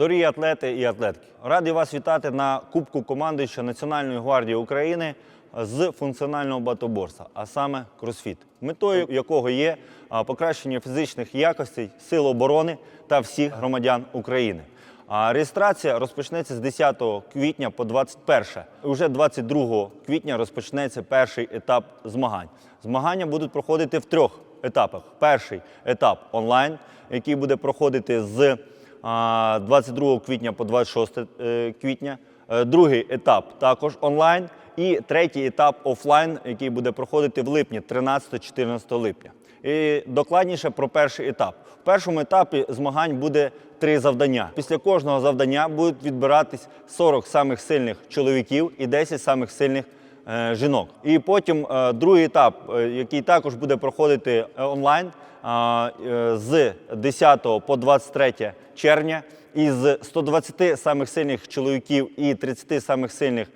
Дорогі атлети і атлетки, радий вас вітати на Кубку командуюча Національної гвардії України з функціонального батоборства, а саме кросфіт, метою якого є покращення фізичних якостей сил оборони та всіх громадян України. А реєстрація розпочнеться з 10 квітня по 21. Уже 22 квітня розпочнеться перший етап змагань. Змагання будуть проходити в трьох етапах. Перший етап онлайн, який буде проходити з 22 квітня по 26 е, квітня. Е, Другий етап також онлайн. І третій етап офлайн, який буде проходити в липні, 13-14 липня. І докладніше про перший етап. В першому етапі змагань буде три завдання. Після кожного завдання будуть відбиратись 40 самих сильних чоловіків і 10 самих сильних е, жінок. І потім е, другий етап, е, який також буде проходити онлайн з 10 по 23 червня. Із 120 самих сильних чоловіків і 30 самих сильних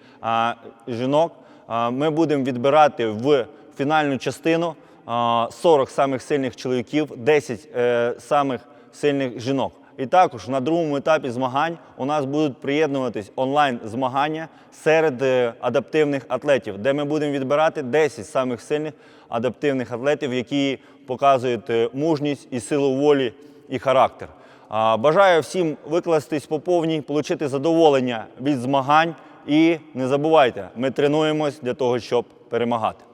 жінок ми будемо відбирати в фінальну частину а, 40 самих сильних чоловіків, 10 е, самих сильних жінок. І також на другому етапі змагань у нас будуть приєднуватись онлайн змагання серед е, адаптивних атлетів, де ми будемо відбирати 10 самих сильних адаптивних атлетів, які показують е, мужність і силу волі і характер. Бажаю всім викластись по повній, отримати задоволення від змагань. І не забувайте, ми тренуємось для того, щоб перемагати.